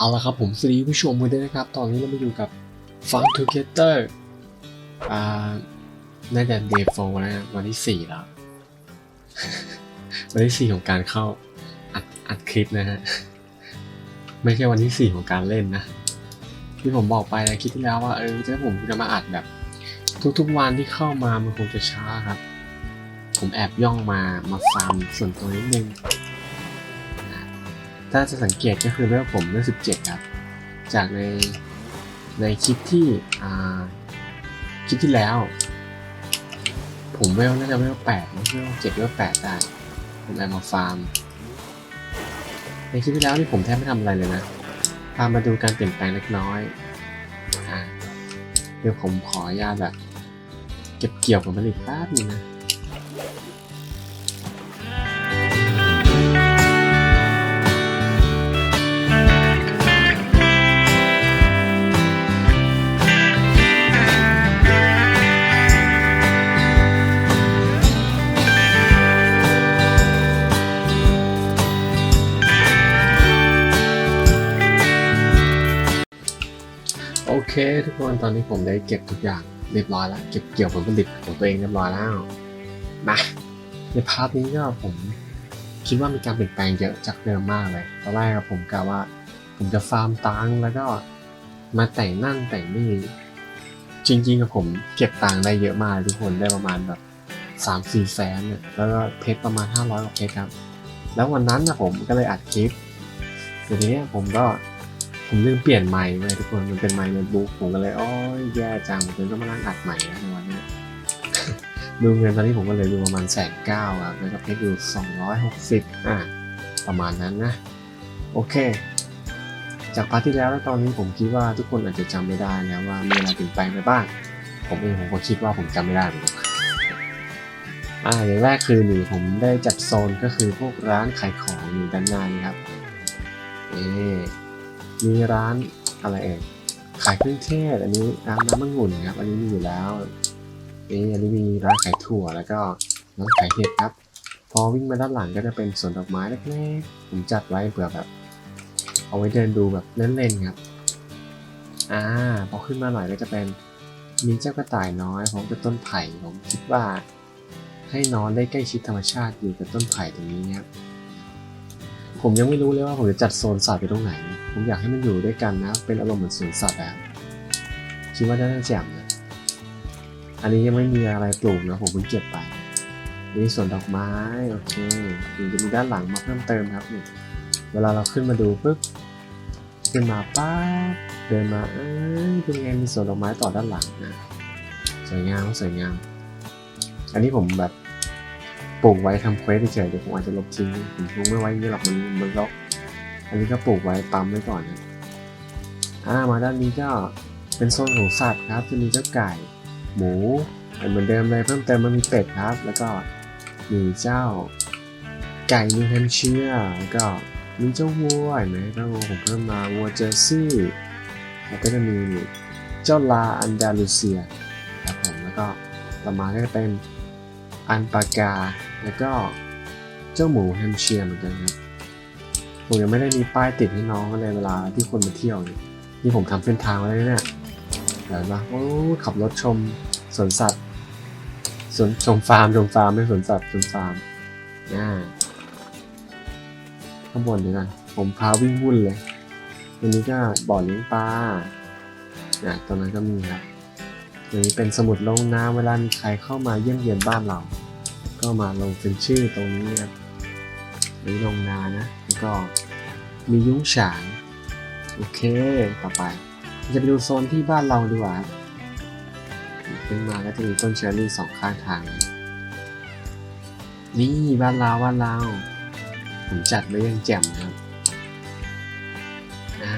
เอาละครับผมสวัสดีผู้ชมกันด้วยนะครับ ตอนนี้เรามาอยู่กับ Fun Together อ่าน่าจะ Day 4แล้วนะวันที่ 4 แล้ว วันที่ 4 ของการเข้าอัดอัดคลิปนะฮะ ไม่ใช่วันที่ 4 ของการเล่นนะ ที่ผมบอกไปนะคลิปที่แล้วว่าเออถ้าผมจะมาอัดแบบ ทุกๆวันที่เข้ามามันคงจะช้าครับ ผมแอบย่องมามาฟาร์มส่วนตัวนิดนึง ถ้าจะสังเกตก็คือเวลผมเวล17 ครับ จากในในคลิปที่อ่าคลิปที่แล้ว ผมเวลน่าจะเวล8นะเวล7เวล8ได้ ผมแอบมาฟาร์ม ในคลิปที่แล้วนี่ผมแทบไม่ทำอะไรเลยนะพามาดูการเปลี่ยนแปลงเล็กน้อยเดี๋ยวผมขอญาตแบบ เก็บเกี่ยวผลผลิตแป๊บนึงนะ เคทุกคนตอนนี้ผมได้เก็บทุกอย่างเรียบร้อยแล้วเก็บเกี่ยวผลผลิตของตัวเองเรียบร้อยแล้วมาในพาร์ทนี้ก็ผมคิดว่ามีการเปลี่ยนแปลงเยอะจากเดิมมากเลยตอนแรกผมกะว่า ผมจะฟาร์มตังค์แล้วก็มาแต่งนั่นแต่งนี่จริงๆกับผมเก็บตังค์ได้เยอะมากทุกคนได้ประมาณแบบสามสี่แสนเนี่ยแล้วก็เพชรประมาณห้าร้อยกว่าเพชรครับ แล้ววันนั้นนะผมก็เลยอัดคลิปทีนี้ผมก็ ผมลืมเปลี่ยนไมค์เลยทุกคนมันเป็นไมค์โน้ตบุ๊กผมก็เลยโอ้ยแย่จังผมต้องมานั่งอัดใหม่แล้วในวันนี้ดูเงินตอนนี้ผมก็เลยดูประมาณแสนเก้าครับแล้วก็เพชรอยู่สองร้อยหกสิบอะประมาณนั้นนะ โอเค จากพาร์ทที่แล้วแล้วตอนนี้ผมคิดว่าทุกคนอาจจะจำไม่ได้นะว่ามีอะไรเปลี่ยนแปลงไปบ้าง ผมเองผมก็คิดว่าผมจำไม่ได้เหมือนกันอ่าอย่างแรกคือนี่ผมได้จัดโซนก็คือพวกร้านขายของอยู่ด้านหน้านี่ครับเอ๊ มีร้านอะไรเอ่ยขายเครื่องเทศ อันนี้ร้านน้ำมะงุ่นครับ อันนี้มีอยู่แล้วนี่อันนี้มีร้านขายถั่วแล้วก็ร้านขายเห็ดครับ พอวิ่งมาด้านหลังก็จะเป็นสวนดอกไม้เล็กๆผมจัดไว้เผื่อแบบ เอาไว้เดินดูแบบเล่นๆครับ อ่าพอขึ้นมาหน่อยก็จะเป็นมีเจ้ากระต่ายน้อยพร้อมกับต้นไผ่ผมคิดว่า ให้นอนได้ใกล้ชิดธรรมชาติอยู่กับต้นไผ่ตรงนี้ครับ ผมยังไม่รู้เลยว่าผมจะจัดโซนสัตว์ไปตรงไหน ผมอยากให้มันอยู่ด้วยกันนะ เป็นอารมณ์เหมือนสวนสัตว์อะคิดว่าน่าจะแจ่มนะอันนี้ยังไม่มีอะไรปลูกนะผมเพิ่งเก็บไปนี่สวนดอกไม้โอเคถึงจะมีด้านหลังมาเพิ่มเติมครับนี่เวลาเราขึ้นมาดูปุ๊บขึ้นมาป้าบเดินมาเอ้ยเป็นไงมีสวนดอกไม้ต่อด้านหลังนะสวยงามสวยงาม อันนี้ผมแบบ ปลูกไว้ทำเควสเฉยๆเดี๋ยวผมอาจจะลบทิ้งผมคงไม่ไว้อย่างนี้หรอกมันมันรกอันนี้ก็ปลูกไว้ปั๊มไว้ก่อนนะอ่ามาด้านนี้ก็เป็นโซนของสัตว์ครับจะมีเจ้าไก่ หมูเหมือนเดิมเลยเพิ่มเติมมันมีเป็ดครับ แล้วก็มีเจ้าไก่นิวแฮมเชียร์แล้วก็มีเจ้าวัวเห็นไหมเจ้าวัวผมเพิ่มมาวัวเจอร์ซี่แล้วก็จะมีเจ้าลาอันดาลูเซียครับผมแล้วก็ต่อมาก็จะเป็นอันปากา แล้วก็เจ้าหมูแฮมเชียร์เหมือนกันครับผมยังไม่ได้มีป้ายติดให้น้องเลยเวลาที่คนมาเที่ยวเนี่ยนี่ผมทำเส้นทางไว้แล้วเนี่ยเห็นปะโอ้ขับรถชมสวนสัตว์สวนชมฟาร์มชมฟาร์มไม่สวนสัตว์ชมฟาร์มอ่าข้างบนดีกันผมพาวิ่งวุ่นเลยอันนี้ก็บ่อเลี้ยงปลาอะตรงนั้นก็มีครับตรงนี้เป็นสมุดลงน้ำเวลามีใครเข้ามาเยี่ยมเยียนบ้านเรา ก็มาลงเป็นชื่อตรงนี้ครับนี่ลงนานะแล้วก็มียุ้งฉางโอเคต่อไป จะไปดูโซนที่บ้านเราดีกว่าขึ้นมาก็จะมีต้นเชอร์รี่สองข้างทาง นี่บ้านเราบ้านเราผมจัดไว้ยังแจ่มครับอ่า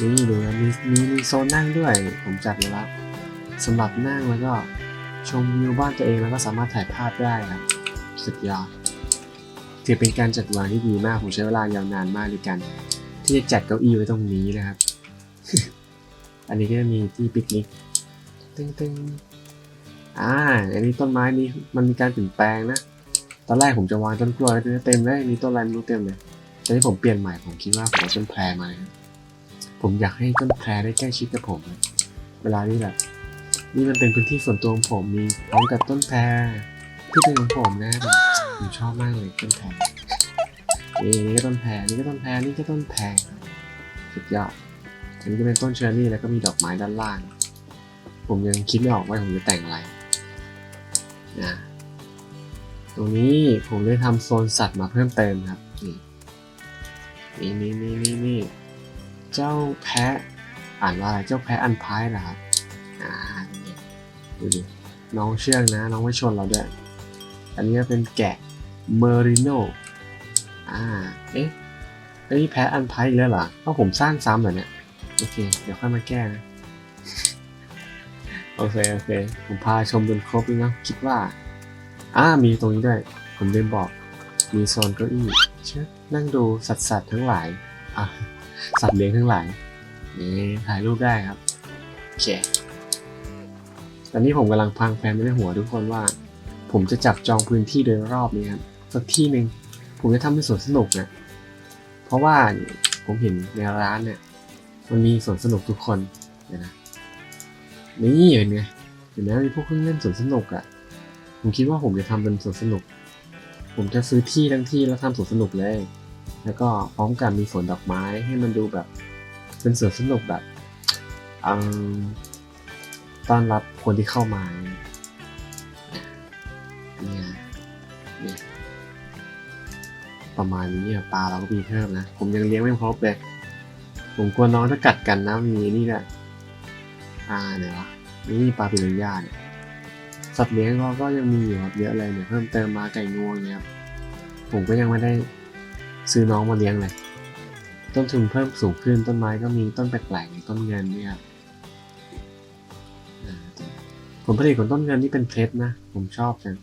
นี่ดูนะมีมีมีโซนนั่งด้วย ผมจัดไว้แล้วสำหรับนั่งแล้วก็ ชมวิวบ้านตัวเองแล้วก็สามารถถ่ายภาพได้ครับสุดยอดถือเป็นการจัดวางที่ดีมากผมใช้เวลายาวนานมากในการที่จะจัดเก้าอี้ไว้ตรงนี้นะครับ อันนี้ก็จะมีที่ปิกนิกตึงตึ้งอ่า อันนี้ต้นไม้นี้มันมีการเปลี่ยนแปลงนะ ตอนแรกผมจะวางต้นกล้วยเต็มเลยมีต้นอะไรไม่รู้เต็มเลยแต่ที่ผมเปลี่ยนใหม่ผมคิดว่าผมเอาต้นแพรมา ผมอยากให้ต้นแพรได้ใกล้ชิดกับผม เวลานี้แบบ นี่มันเป็นพื้นที่ส่วนตัวของผมมีพร้อมกับต้นแพรที่เป็นของผมนะผมชอบมากเลยต้นแพรนี่นี่ก็ต้นแพรนี่ก็ต้นแพรนี่ก็ต้นแพรสุดยอดอันนี้ก็เป็นต้นเชอร์รี่แล้วก็มีดอกไม้ด้านล่าง ผมยังคิดไม่ออกว่าผมจะแต่งอะไรนะตรงนี้ผมได้ทำโซนสัตว์มาเพิ่มเติมครับนี่นี่นี่นี่นี่เจ้าแพะอ่านว่าอะไรเจ้าแพะอันพายเหรอครับอ่า ดูดิน้องเชื่องนะ น้องไม่ชนเราด้วย อันนี้เป็นแกะเมอริโนอ่า เอ๊ะเอ้แพ้อันพายอีกแล้วเหรอเพราะผมสร้างซ้ำเหรอเนี่ย โอเค เดี๋ยวค่อยมาแก้นะ โอเค โอเค ผมพาชมจนครบแล้วนะ คิดว่า อ่า มีตรงนี้ด้วย ผมลืมบอก มีโซนเก้าอี้เชิญนั่งดูสัตว์สัตว์ทั้งหลาย อะ สัตว์เลี้ยงทั้งหลายนี่ถ่ายรูปได้ครับ โอเค ตอนนี้ผมกำลังพังแฟนไม่ได้หัวทุกคนว่า ผมจะจับจองพื้นที่โดยรอบนี้ครับสักที่หนึ่งผมจะทำเป็นสวนสนุกนะเพราะว่าผมเห็นในร้านเนี่ย มันมีสวนสนุกทุกคนเดี๋ยวนะนี่เห็นไงเห็นไหมมีพวกเครื่องเล่นสวนสนุกอะ่ะ ผมคิดว่าผมจะทำเป็นสวนสนุก ผมจะซื้อที่ทั้งที่แล้วทำสวนสนุกเลย แล้วก็พร้อมกันมีสวนดอกไม้ให้มันดูแบบ เป็นสวนสนุกแบบอืม ต้อนรับคนที่เข้ามาเนี่ยเนี่ยประมาณนี้ปลาเราก็มีเพิ่มนะ ผมยังเลี้ยงไม่ครบเลย ผมกลัวน้องจะกัดกันนะมีนี่แหละอ่าไหนวะนี่ปลาปิรันย่าเนี่ยสัตว์เลี้ยงก็ก็ยังมีอยู่ครับเยอะเลยเนี่ยเพิ่มเติมมาไก่งวงเนี่ยครับผมก็ยังไม่ได้ซื้อน้องมาเลี้ยงเลย ต้นทุนเพิ่มสูงขึ้นต้นไม้ก็มีต้นแปลกๆอย่างต้นเงินเนี่ยครับ ผลผลิตของต้นเงินนี่เป็นเพชรนะ ผมชอบจัง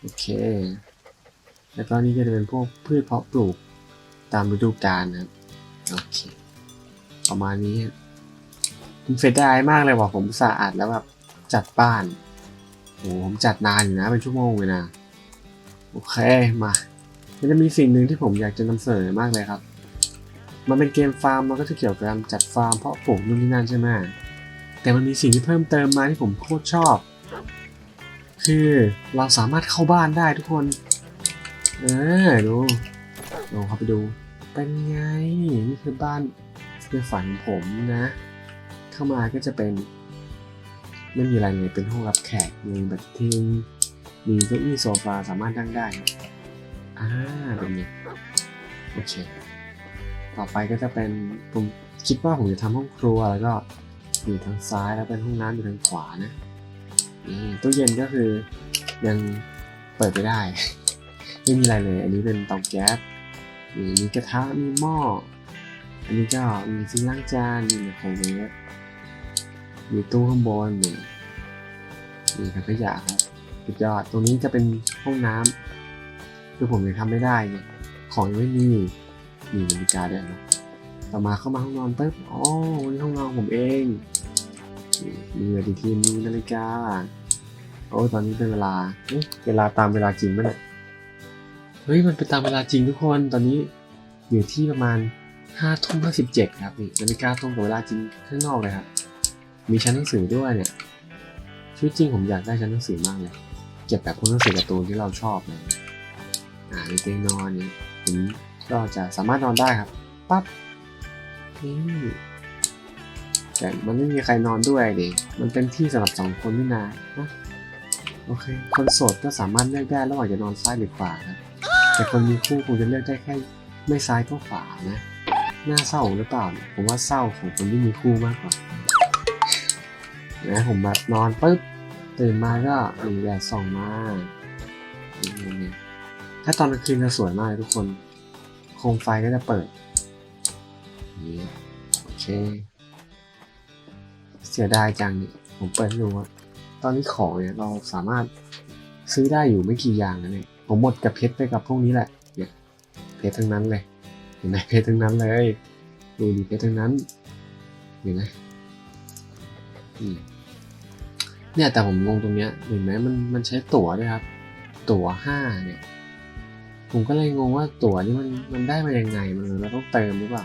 โอเค แล้วก็นี่ก็จะเป็นพวกพืชเพาะปลูกตามฤดูกาลนะครับโอเคประมาณนี้ผมเสียดายมากเลยว่าผมสะอาดแล้วแบบจัดบ้านโอ้ผมจัดนานอยู่นะเป็นชั่วโมงเลยนะโอเคมามันจะมีสิ่งหนึ่งที่ผมอยากจะนำเสนอมากเลยครับ มันเป็นเกมฟาร์มมันก็จะเกี่ยวกับการจัดฟาร์มเพาะปลูกนู่นนี่นั่นใช่ไหม แต่มันมีสิ่งที่เพิ่มเติมมาที่ผมโคตรชอบ คือเราสามารถเข้าบ้านได้ทุกคน เออดูลองเข้าไปดูเป็นไงนี่คือบ้านในฝันผมนะ เข้ามาก็จะเป็นไม่มีอะไรเลยเป็นห้องรับแขกมีแบบทิ้งมีเก้าอี้โซฟาสามารถนั่งได้อ่าแบบนี้โอเค ต่อไปก็จะเป็นผมคิดว่าผมจะทำห้องครัวแล้วก็ อยู่ทางซ้ายแล้วเป็นห้องน้ำอยู่ทางขวานะตู้เย็นก็คือยังเปิดไม่ได้ ไม่มีอะไรเลย อันนี้เป็นเตาแก๊สมีมีกระทะมีหม้อ อันนี้ก็มีซิงล้างจานมีไมโครเวฟมีตู้ข้างบนนี่มีถังขยะครับสุดยอดตรงนี้จะเป็นห้องน้ำคือผมยังทำไม่ได้เนี่ยของยังไม่มีมีนาฬิกาด้วยนะต่อมาเข้ามาห้องนอนปุ๊บอ๋อวันนี้ห้องนอนผมเอง นี่มีปฏิทินมีนาฬิกา โอ้ตอนนี้เป็นเวลาเอ๊ะเวลาตามเวลาจริงไหมเนี่ยเฮ้ยมันเป็นตามเวลาจริงทุกคนตอนนี้อยู่ที่ประมาณห้าทุ่มห้าสิบเจ็ดครับนี่นาฬิกาตรงกับเวลาจริงข้างนอกเลยครับ มีชั้นหนังสือด้วยเนี่ยชีวิตจริงผมอยากได้ชั้นหนังสือมากเลยเก็บแบบพวกหนังสือการ์ตูนที่เราชอบเลยอ่ามีเตียงนอนนี่ผมก็จะสามารถนอนได้ครับปั๊บนี่ แต่มันไม่มีใครนอนด้วยดิมันเป็นที่สำหรับสองคนนี่นานะโอเค คนโสดก็สามารถเลือกได้ระหว่างจะนอนซ้ายหรือขวาครับแต่คนมีคู่คงจะเลือกได้แค่ไม่ซ้ายก็ขวานะน่าเศร้าหรือเปล่า ผมว่าเศร้าของคนที่มีคู่มากกว่านะผมแบบนอนปุ๊บตื่นมาก็มีแดดส่องมานี่ถ้าตอนกลางคืนจะสวยมากทุกคน โคมไฟก็จะเปิดนี่โอเค สียดายจังเนี่ยผมเปิดดูว่าตอนนี้ของเนี่ยเราสามารถซื้อได้อยู่ไม่กี่อย่างนะเนี่ยผมหมดกับเพชรไปกับพวกนี้แหละเนี่ยเพชรทั้งนั้นเลยเห็นไหมเพชรทั้งนั้นเลยดูดิเพชรทั้งนั้นเห็นไหมอืมเนี่ยแต่ผมงงตรงเนี้ยเห็นไหมมันมันใช้ตั๋วด้วยครับ ตั๋วห้าเนี่ยผมก็เลยงงว่าตั๋วนี่มันมันได้มายังไงมันเราต้องเติมหรือเปล่า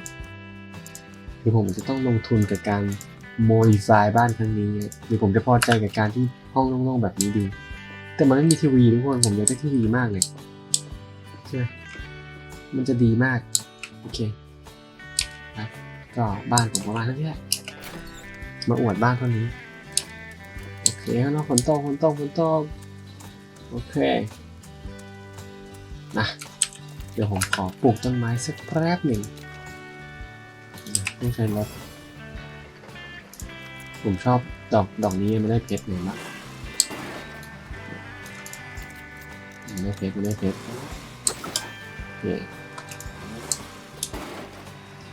หรือผมจะต้องลงทุนกับการ โมดิฟายบ้านครั้งนี้หรือผมจะพอใจกับการที่ห้องโล่งๆแบบนี้ดี แต่มันไม่มีทีวีทุกคนผมอยากได้ทีวีมากเลยใช่ไหมมันจะดีมาก โอเคครับก็บ้านผมประมาณนี้แหละมาอวดบ้านเท่านี้ โอเคแล้วเนาะฝนตกฝนตกฝนตกโอเคนะเดี๋ยวผมขอปลูกต้นไม้สักแป๊บหนึ่งนะต้องใช้รถ ผมชอบดอกดอกนี้ไม่ได้เพชรเลยมะไม่ได้เพชรไม่ได้เพชรโอเค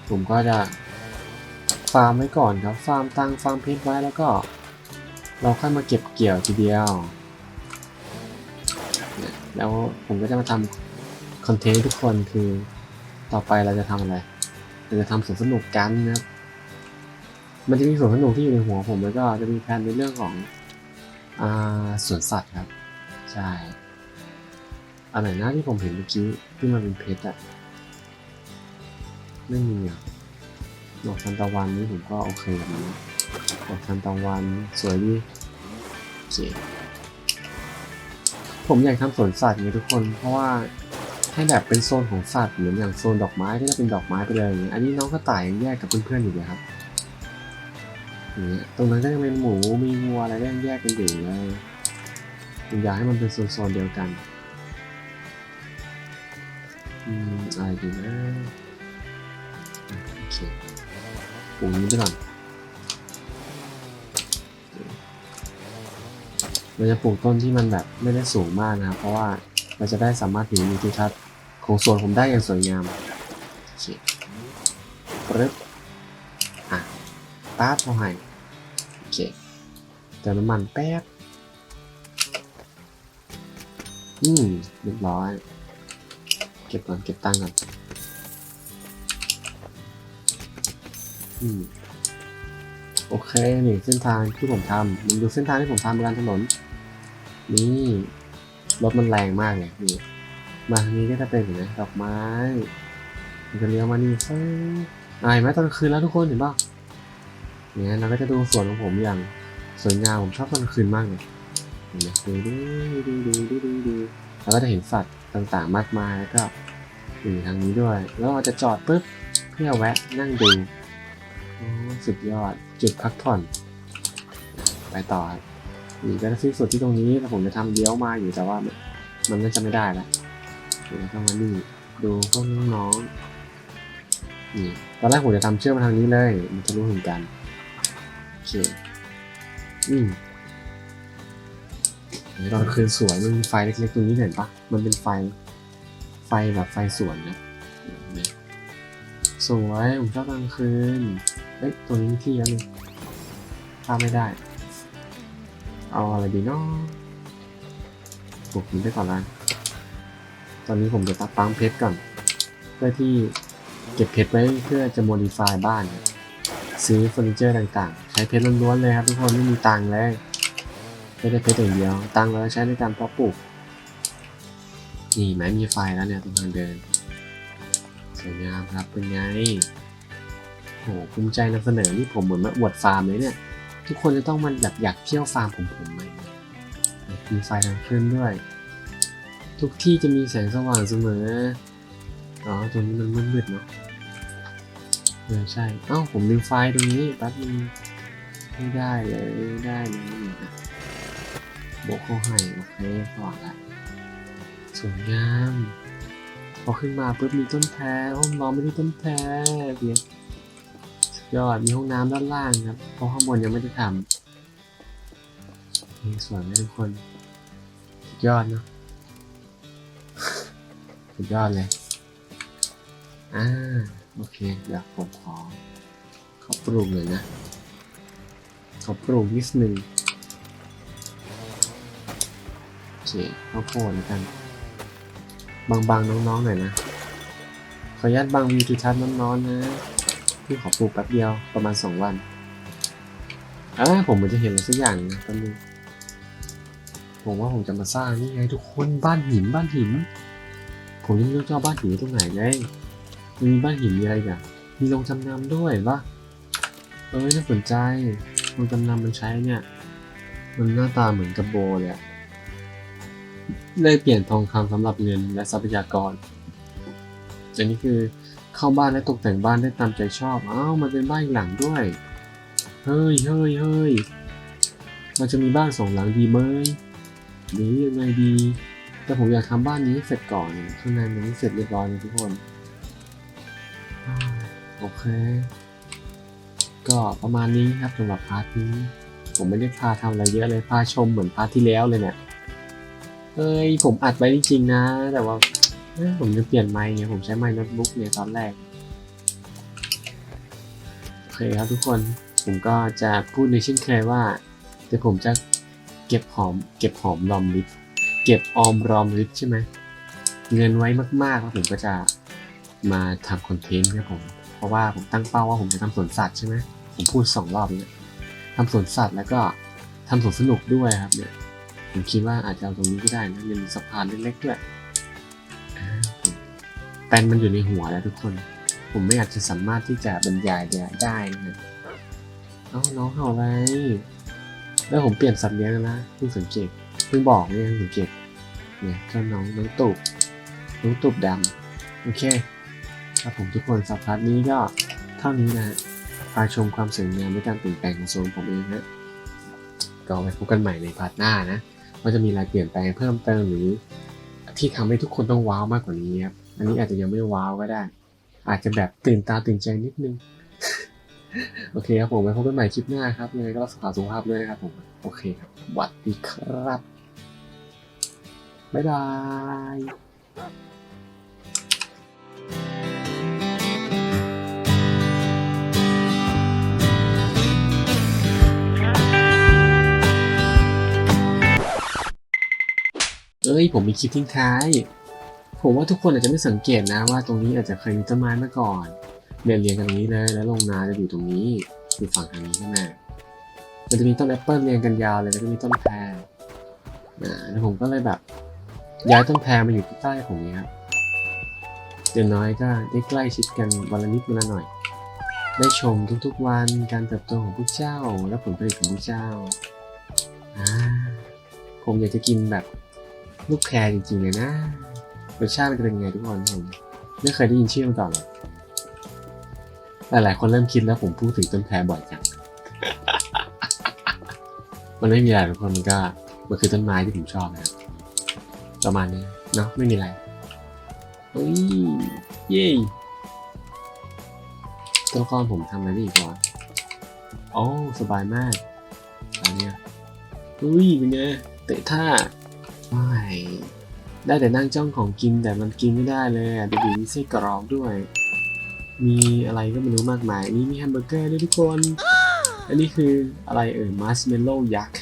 ผมก็จะฟาร์มไว้ก่อนครับ ฟาร์มตังฟาร์มเพชรไว้แล้วก็ เราค่อยมาเก็บเกี่ยวทีเดียว แล้วผมก็จะมาทำคอนเทนต์ทุกคนคือต่อไปเราจะทำอะไร เราจะทำสวนสนุกกันนะครับ มันจะมีสวนสนุกที่อยู่ในหัวผมแล้วก็จะมีแผนในเรื่องของอ่าสวนสัตว์ครับ ใช่อันไหนนะที่ผมเห็นเมื่อกี้ที่มันเป็นเพชรอะไม่มีอะดอกทานตะวันนี้ผมก็โอเคกับมันดอกทานตะวันสวยดีโอเคผมอยากทำสวนสัตว์ไงทุกคน เพราะว่าให้แบบเป็นโซนของสัตว์เหมือนอย่างโซนดอกไม้ที่จะเป็นดอกไม้ไปเลยอย่างเงี้ยอันนี้น้องกระต่ายยังแยกกับเพื่อนๆอยู่เลยครับ นี้ตรงนั้นก็ยังเป็นหมูมีวัวอะไรก็ยังแยกกันอยู่เลยอยากให้มันเป็นโซนๆเดียวกัน อืมอะไรดีนะโอเคปลูกนี้ไปก่อนเราจะปลูกต้นที่มันแบบไม่ได้สูงมากนะครับ เพราะว่าเราจะได้สามารถเห็นวิวทิวทัศน์ของสวนผมได้อย่างสวยงามโอเคปึ๊บอะป๊าบเขาให้โอเค เติมน้ำมันแป๊บ อืมเรียบร้อย เก็บก่อนเก็บตังค์ก่อน อืม โอเคนี่เส้นทางที่ผมทำมันดูเส้นทางที่ผมทำบนถนน นี่รถมันแรงมากเลยนี่ มาทางนี้ก็จะเป็นเห็นไหมดอกไม้มันจะเลี้ยวมานี่ฟึ้งอ่าเห็นไหมตอนคืนแล้วทุกคนเห็นป่ะเนี่ยเราก็จะดูสวนของผมอย่าง สวยงามผมชอบตอนคืนมากเลยเห็นไหมดูดูดูดูดูดูดูเราก็จะเห็นสัตว์ต่างๆมากมายแล้วก็อยู่ทางนี้ด้วย แล้วเราจะจอดปุ๊บเพื่อแวะนั่งดูโอ้สุดยอดจุดพักผ่อน ไปต่อนี่ก็จะสิ้นสุดที่ตรงนี้แต่ผมจะทำเลี้ยวมาอยู่แต่ว่ามันน่าจะไม่ได้ละเดี๋ยวต้องมานี่ดูพวกน้องๆนี่ตอนแรกผมจะทำเชื่อมมาทางนี้เลย มันจะรู้ถึงกันโอเค อืมตอนคืนสวยมันมีไฟเล็กๆตรงนี้เห็นปะมันเป็นไฟ ไฟแบบไฟสวนนะสวยผมชอบกลางคืนเอ้ยตัวนี้ที่แล้วนี่ข้าไม่ได้ เอาอะไรดีเนาะปลูกนี้ไปก่อนละตอนนี้ผมจะตัดปั๊มเพชรก่อน เพื่อที่เก็บเพชรไว้เพื่อจะโมดิฟายบ้าน ซื้อเฟอร์นิเจอร์ต่างๆ ใช้เพชรล้วนๆเลยครับทุกคนไม่มีตังค์เลยไม่ได้เพชรอย่างเดียว ตังค์เราใช้ในการเพาะปลูกนี่ไหมมีไฟแล้วเนี่ยตรงทางเดินสวยงามครับเป็นไงโหภูมิใจนำเสนอนี่ผมเหมือนมาอวดฟาร์มเลยเนี่ย ทุกคนจะต้องมันแบบอยากเที่ยวฟาร์มผมผมไหมมีไฟทางขึ้นด้วย ทุกที่จะมีแสงสว่างเสมออ๋อตรงนี้มันมืดๆเนาะ ออใช่เอ้าผมลืมไฟตรงนี้แป๊บนึงไม่ได้เลยไม่ได้เลยนะโบกเขาให้โอเคสว่างละสวยงามพอขึ้นมาปุ๊บมีต้นแพรห้องนอนไม่ได้ต้นแพรเบียยอดมีห้องน้ำด้านล่างครับเพราะข้างบนยังไม่ได้ทำนี่สวยไหมทุกคนสุดยอดเนาะสุดยอดเลยอ่า โอเคเดี๋ยวผมขอเขอปรุงเลยนะเขอปรุงนิดนึงโอเคข้าวโพดแล้วกัน บางๆน้องๆหน่อยนะ ขออนุญาตบางวีทิทัศน์น้องๆนะพี่ขอปลูกแป๊บเดียวประมาณสองวันเอ้ยผมเหมือนจะเห็นอะไรสักอย่างนะแป๊บนึงผมว่าผมจะมาสร้างนี่ไงทุกคนบ้านหินบ้านหิน ผมยังไม่รู้จะเอบ้านหินตรงไหนเลย มันมีบ้านหินมีอะไรอีกันมีโรงจำนำด้วยปะเอ้ยน่าสนใจโรงจำนำมันใช้เนี่ย มันหน้าตาเหมือนกับโบเลยอะได้เปลี่ยนทองคำสำหรับเงินและทรัพยากรอันนี้คือเข้าบ้านและตกแต่งบ้านได้ตามใจชอบ อ้าวมันเป็นบ้านอีกหลังด้วย เฮ้ยเฮ้ยเฮ้ยเราจะมีบ้านสองหลังดีไหมหรือยังไงดี แต่ผมอยากทำบ้านนี้เสร็จก่อนข้างในมันเสร็จเรียบร้อยเลยทุกคน โอเค ก็ประมาณนี้ครับสำหรับพาร์ทนี้ ผมไม่ได้พาทำอะไรเยอะเลยพาชมเหมือนพาร์ทที่แล้วเลยเนี่ยเอ้ยผมอัดไว้จริงๆนะ แต่ว่าผมจะเปลี่ยนไมค์เนี่ยผมใช้ไมค์โน้ตบุ๊กเนี่ยตอนแรกโอเคครับทุกคนผมก็จะพูดในเช่นเคยว่าเดี๋ยวผมจะเก็บหอม เก็บหอมรอมริบเก็บออมรอมริบใช่ไหมเงินไว้มากๆแล้วผมก็จะมาทำคอนเทนต์ครับผม เพราะว่าผมตั้งเป้าว่าผมจะทำสวนสัตว์ใช่ไหมผมพูดสองรอบเนี่ยทำสวนสัตว์แล้วก็ทำสวนสนุกด้วยครับเนี่ยผมคิดว่าอาจจะเอาตรงนี้ก็ได้นะเป็นสะพานเล็กๆด้วยแปลนมันอยู่ในหัวแล้วทุกคน ผมไม่อาจจะสามารถที่จะบรรยายได้นะเอ้าน้องเห่าอะไรแล้วผมเปลี่ยนสัตว์เลี้ยงแล้วนะเพิ่งสังเกตเพิ่งบอกเนี่ยสังเกตเนี่ยเจ้าน้องน้องตุบน้องตุบดำโอเค ครับผมทุกคนสัปดาห์นี้ก็เท่านี้นะฮะพาชมความสวยงามและการเปลี่ยนแปลงของโซนผมเองนะก็ไว้พบกันใหม่ในพาร์ทหน้านะว่าจะมีอะไรเปลี่ยนแปลงเพิ่มเติมหรือ ที่ทำให้ทุกคนต้องว้าวมากกว่านี้ครับอันนี้อาจจะยังไม่ว้าวก็ได้ อาจจะแบบตื่นตาตื่นใจนิดนึง โอเคครับผมไว้พบกันใหม่คลิปหน้าครับยังไงก็รักษาสุขภาพด้วยนะครับผมโอเคครับสวัสดีครับบ๊ายบาย เอ้ยผมมีคลิปทิ้งท้าย ผมว่าทุกคนอาจจะไม่สังเกตนะว่าตรงนี้อาจจะเคยมีต้นไม้มาก่อนเรียนเรียงกันตรงนี้เลยแล้วลงนาจะอยู่ตรงนี้อยู่ฝั่งทางนี้ใช่ไหมมันจะมีต้นแอปเปิลเรียงกันยาวเลยแล้วก็มีต้นแพรนะแล้วผมก็เลยแบบ ย้ายต้นแพรมาอยู่ที่ใต้ผมเนี้ครับเดี๋ยวน้อยก็ได้ใกล้ชิดกันวันละนิดวันละหน่อย ได้ชมทุกๆวันการเติบโตของพวกเจ้า และผลผลิตของพวกเจ้า ผมอยากจะกินแบบ ลูกแพรจริงๆเลยนะรสชาติมันจะเป็นยังไงทุกคนผมไม่เคยได้ยินชื่อมาก่อนเลยหลายๆคนเริ่มคิดแล้วผมพูดถึงต้นแพรบ่อยจัง มันไม่มีอะไรทุกคนมันก็มันคือต้นไม้ที่ผมชอบนะครับประมาณนี้เนาะไม่มีอะไรเฮ้ยเย้ตัวละครผมทำอะไรได้อีกวะโอ้สบายมากอันเนี้ยเฮ้ยเป็นไงเตะท่า ไม่ได้แต่นั่งจ้องของกินแต่มันกินไม่ได้เลยอะดูดิมีไส้กรอกด้วย มีอะไรก็ไม่รู้มากมาย นี่มีแฮมเบอร์เกอร์ด้วยทุกคน อันนี้คืออะไรเอ่ยมาร์ชเมลโล่ยักษ์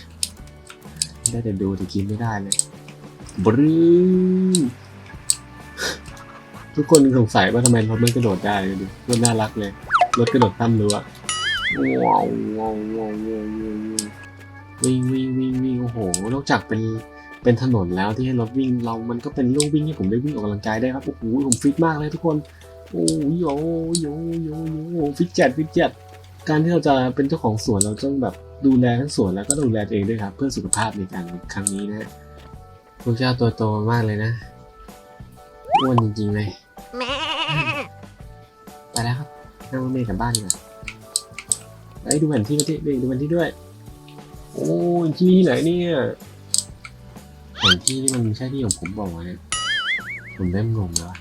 ได้แต่ดูแต่กินไม่ได้เลยบรื้อทุกคนสงสัยว่าทำไมรถมันกระโดดได้ดูรถน่ารักเลย รถกระโดดข้ามรั้วว้าวว้าวว้าววิ่งวิ่งวิ่งวิ่งโอ้โห นอกจากเป็น เป็นถนนแล้วที่ให้รถวิ่งเรามันก็เป็นลู่วิ่งให้ผมได้วิ่งออกกำลังกายได้ครับโอ้โหผมฟิตมากเลยทุกคนโอ้ยโยโยโยโยฟิตจัดฟิตจัดการที่เราจะเป็นเจ้าของสวนเราต้องแบบดูแลทั้งสวนแล้วก็ดูแลตัวเองด้วยครับ เพื่อสุขภาพในการครั้งนี้นะพวกเจ้าตัวโตมากเลยนะอ้วนจริงๆเลยไปแล้วครับนั่งรถเมล์กลับบ้านดีกว่าไอ้ดูแผนที่มาที่ดูแผนที่ด้วย โอ้ยที่ไหนเนี่ย แผนที่นี่มันใช่ที่ของผมบอกว่าวะเนี่ยผมเริ่มงงแล้ว